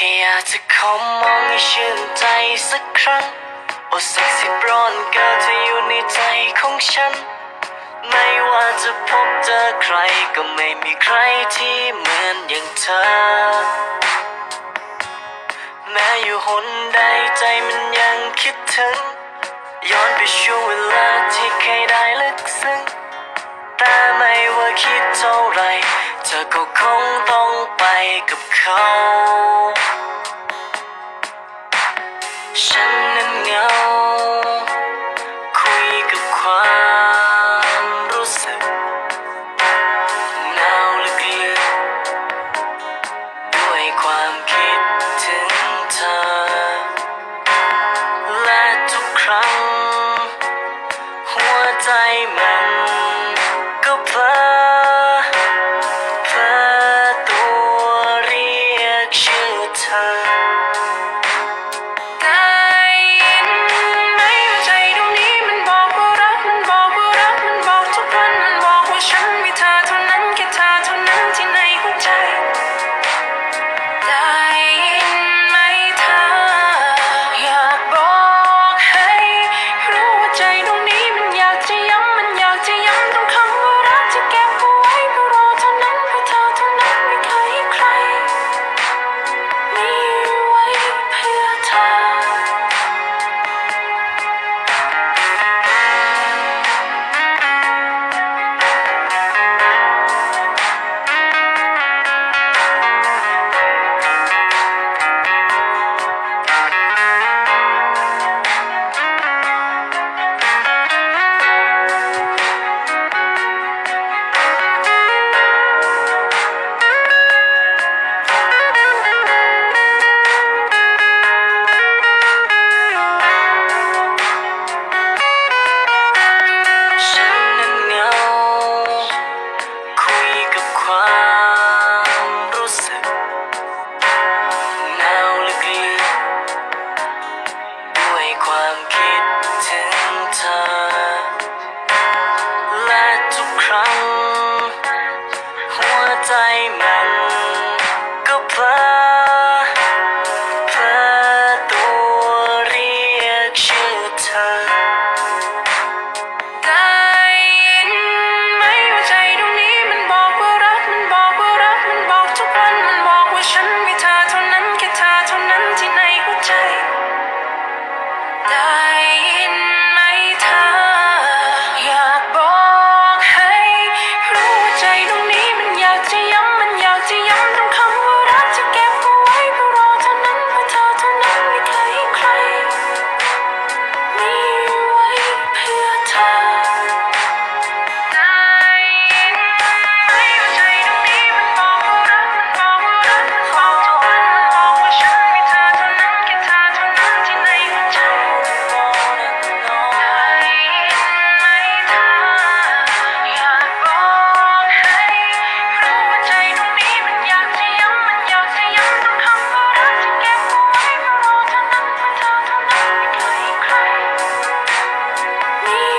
ค่อยากจะขอมองให้ชื่นใจสักครั้ง โอ้สักสิบร้อนเกินจะอยู่ในใจของฉัน ไม่ว่าจะพบเจอใครก็ไม่มีใครที่เหมือนอย่างเธอ แม้อยู่หนใดใจมันยังคิดถึง ย้อนไปช่วงเวลาที่เคยได้ลึกซึ้ง แต่ไม่ว่าคิดเท่าไร เธอก็คงต้องไปกับเขา ใจมัน trying Bye.